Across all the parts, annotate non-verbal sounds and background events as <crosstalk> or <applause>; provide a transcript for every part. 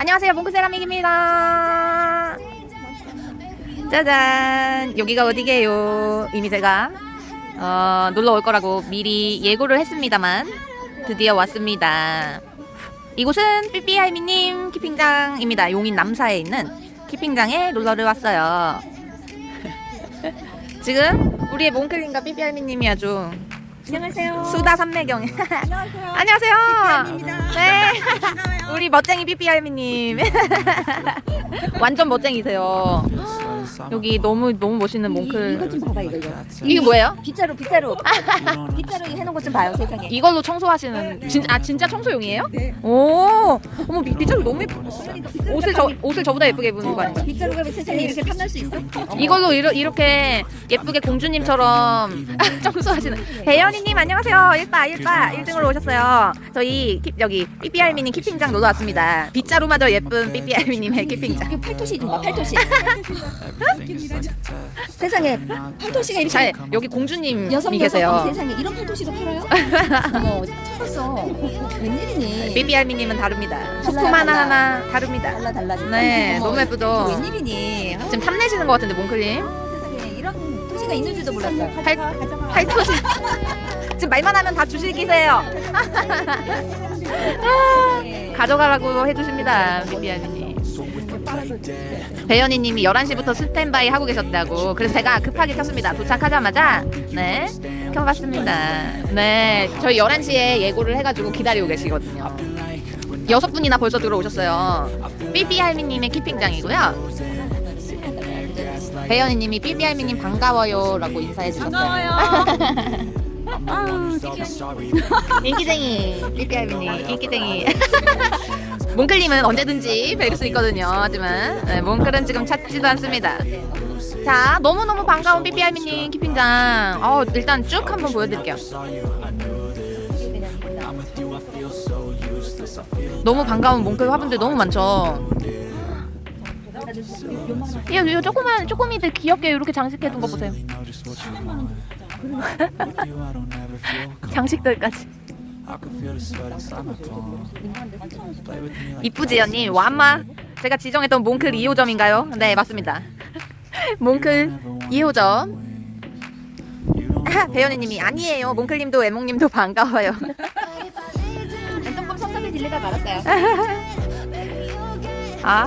안녕하세요, 몽크 세라믹입니다. 짜잔, 여기가 어디게요? 이미 제가 어, 놀러 올 거라고 미리 예고를 했습니다만 드디어 왔습니다. 이곳은 삐삐할미님 키핑장입니다. 용인 남사에 있는 키핑장에 놀러를 왔어요. <laughs> 지금 우리의 몽클님과 삐삐할미님이 아주 안녕하세요. 수다 삼매경. 안녕하세요. <laughs> 안녕하세요. 네. 우리 멋쟁이 삐삐할미님. <laughs> 완전 멋쟁이세요. <laughs> 여기 너무 너무 멋있는 이거 몽클. 좀 봐봐 이거 이거. 이게 뭐예요? 빗자루 빗자루. <laughs> 빗자루 해놓은 것 좀 봐요 세상에. 이걸로 청소하시는 진, 아 진짜 청소용이에요? 네. 오, 어머 빗- 빗자루 너무 예쁘. 옷을 저 옷을 저보다 예쁘게 입는 거 아니에요? 빗자루가 왜 세상에 이렇게 탐날 수 있어? 이걸로 이러, 이렇게 예쁘게 공주님처럼 <laughs> 청소하시는 배현이님 안녕하세요. 일바 일바 1등으로 오셨어요. 저희 키, 여기 삐삐할미님 키핑장 놀러 왔습니다. 빗자루마저 예쁜 삐삐할미님의 키핑장. 이거 팔토시 좀 봐. 팔토시. <laughs> <laughs> 세상에 팔토시가 이렇게 자 여기 공주님이 여성 계세요. 세상에 이런 팔토시도 팔아요? <laughs> 어머 봤어. 웬일이니? 삐삐할미님은 다릅니다. 소품 하나. 하나 다릅니다. 달라 달라. 네, 어머, 너무 예쁘죠? 이게 웬일이니? 아, 지금 탐내시는 것 같은데 몽클님. 세상에 이런 토시가 있는 줄도 몰랐어요. 팔 팔토시. <laughs> 지금 말만 하면 다 주실 기세요. 네. 가져가라고 해주십니다, 삐삐할미님. 배현이님이 11시부터 스탠바이 하고 계셨다고. 그래서 제가 급하게 켰습니다. 도착하자마자 네 켜봤습니다. 네, 저희 11시에 예고를 해가지고 기다리고 계시거든요. 여섯 분이나 벌써 들어오셨어요. 삐삐할미님의 키핑장이고요. 배현이님이 삐삐할미님 반가워요라고 인사해 주셨어요. <laughs> 인기쟁이 삐삐할미님 인기쟁이. <laughs> 몽클님은 언제든지 뵐 수 있거든요. 하지만 네, 몽클은 지금 찾지도 않습니다. 자, 너무너무 반가운 삐삐할미님 키핑장. 어, 일단 쭉 한번 보여드릴게요. 너무 반가운 몽클 화분들 너무 많죠. 이, 이 조그만 조그미들 귀엽게 이렇게 장식해둔 거 보세요. <laughs> 장식들까지. 이쁘지연님 와마 제가 지정했던 몽클 2호점인가요? 네 맞습니다. <laughs> 몽클 2호점. 아, <laughs> 배현이님이 아니에요. 몽클님도 애몽님도 반가워요. 조금 섭섭해 질리다 말았어요. 아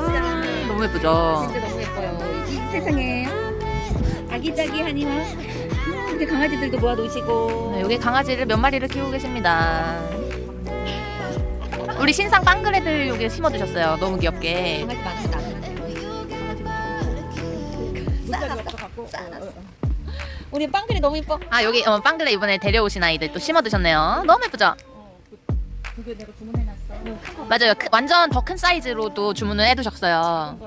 너무 예쁘죠. 진짜 너무 예뻐요. 이 세상에 아기자기하니만 이렇게 강아지들도 모아놓으시고 네, 여기 강아지를 몇 마리를 키우고 계십니다. 우리 신상 빵그레들 여기 심어두셨어요. 너무 귀엽게. 강아지 많습니다. 싸놨어. 싸놨어. 우리 빵들이 너무 예뻐. 아 여기 어, 빵그레 이번에 데려오신 아이들 또 심어두셨네요. 너무 예쁘죠? 그게 내가 주문해놨어. 맞아요. 크- 완전 더 큰 사이즈로도 주문을 해두셨어요.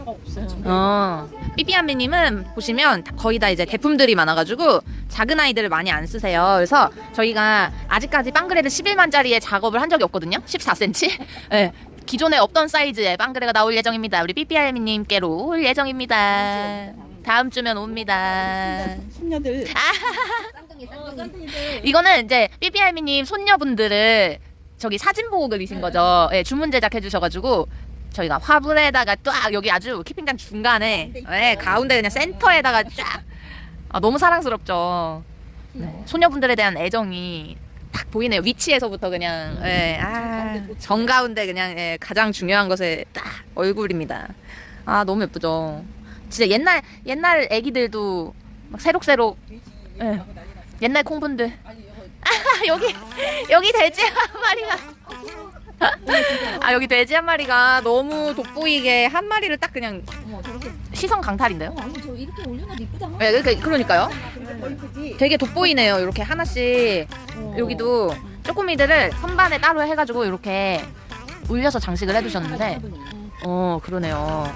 필요가 없어요. 어. 삐삐한미님은 보시면 다- 거의 다 이제 대품들이 많아가지고 작은 아이들을 많이 안 쓰세요. 그래서 저희가 아직까지 빵그레드 11만짜리의 작업을 한 적이 없거든요. 14cm. 네. <laughs> 기존에 없던 사이즈의 빵그레가 나올 예정입니다. 우리 삐삐할미님께로 올 예정입니다. 다음 주면 옵니다. 손녀들 쌍둥이 <laughs> 쌍둥이. 이거는 이제 삐삐할미님 손녀분들을 저기 사진 보고 그리신 거죠. 예, 주문 제작해 주셔가지고 저희가 화분에다가 쫙 여기 아주 키핑장 중간에 예, 가운데 그냥 센터에다가 쫙 아, 너무 사랑스럽죠. 네, 소녀분들에 대한 애정이 딱 보이네요. 위치에서부터 그냥 예, 아, 정 가운데 그냥 예, 가장 중요한 것에 딱 얼굴입니다. 아 너무 예쁘죠. 진짜 옛날 옛날 애기들도 막 새록새록 예, 옛날 콩분들 아, 여기 여기 돼지 한 마리가 아 여기 돼지 한 마리가 너무 돋보이게 한 마리를 딱 그냥 어머 저렇게. 시선 강탈인데요? 어, 아니 저 이렇게 올려놔도 이쁘다. 네, 그러니까, 그러니까요. 이쁘지? 되게 돋보이네요. 이렇게 하나씩 어. 여기도 쪼꼬미들을 선반에 따로 해가지고 이렇게 올려서 장식을 해두셨는데 어 그러네요.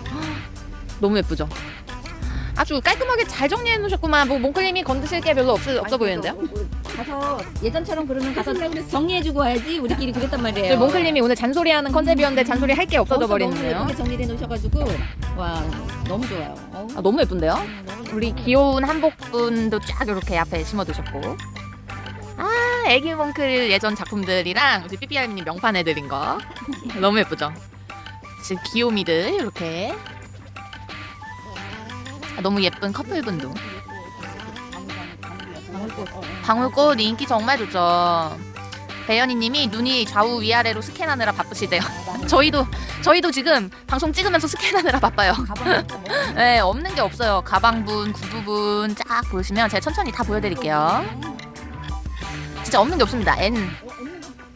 너무 예쁘죠. 아주 깔끔하게 잘 정리해 놓으셨구만. 뭐 몽클님이 건드실 게 별로 없, 없어 보이는데요? 가서 예전처럼 그러면 가서 정리해주고 와야지 우리끼리 그랬단 말이에요. 몽클님이 오늘 잔소리하는 컨셉이었는데 잔소리 할 게 없어져 너무 버리는데요. 예쁘게 정리해 놓으셔가지고 와 너무 좋아요. 어우, 아, 너무 예쁜데요? 너무 우리 귀여운 한복분도 쫙 이렇게 앞에 심어두셨고. 아, 애기 몽클 예전 작품들이랑 우리 삐삐알미님 명판 해드린 거. 너무 예쁘죠? 지금 귀요미들 이렇게 아, 너무 예쁜 커플분도 방울꽃 인기 정말 좋죠. 배현이님이 눈이 좌우 위아래로 스캔하느라 바쁘시대요. <laughs> 저희도 저희도 지금 방송 찍으면서 스캔하느라 바빠요. 가방 <laughs> 네, 없는 게 없어요. 가방분, 구두분 쫙 보시면 제가 천천히 다 보여드릴게요. 진짜 없는 게 없습니다. N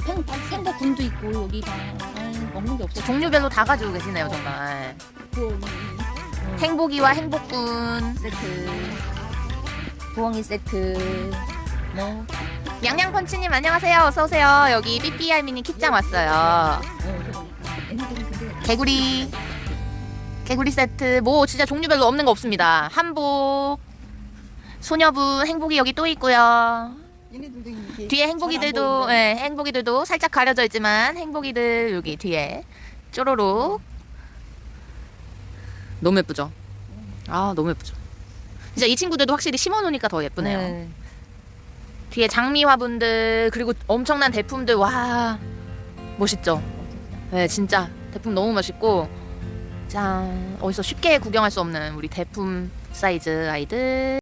행 행복 군도 있고 여기 다 아이, 없는 게 없어. 종류별로 다 가지고 계시네요, 정말. 그 행복이와 행복군, 세트, 부엉이 세트, 뭐 양양펀치님 안녕하세요. 어서 오세요. 여기 삐삐알 미니 kit장 왔어요. 개구리, 개구리 세트, 뭐 진짜 종류별로 없는 거 없습니다. 한복, 소녀분, 행복이 여기 또 있고요. 얘네들도 이게 뒤에 행복이들도 예, 행복이들도 살짝 가려져 있지만 행복이들 여기 뒤에 쪼로록 너무 예쁘죠? 아 너무 예쁘죠? 진짜 이 친구들도 확실히 심어놓으니까 더 예쁘네요. 네. 뒤에 장미 화분들 그리고 엄청난 대품들 와 멋있죠? 네 진짜 대품 너무 멋있고 짠 어디서 쉽게 구경할 수 없는 우리 대품 사이즈 아이들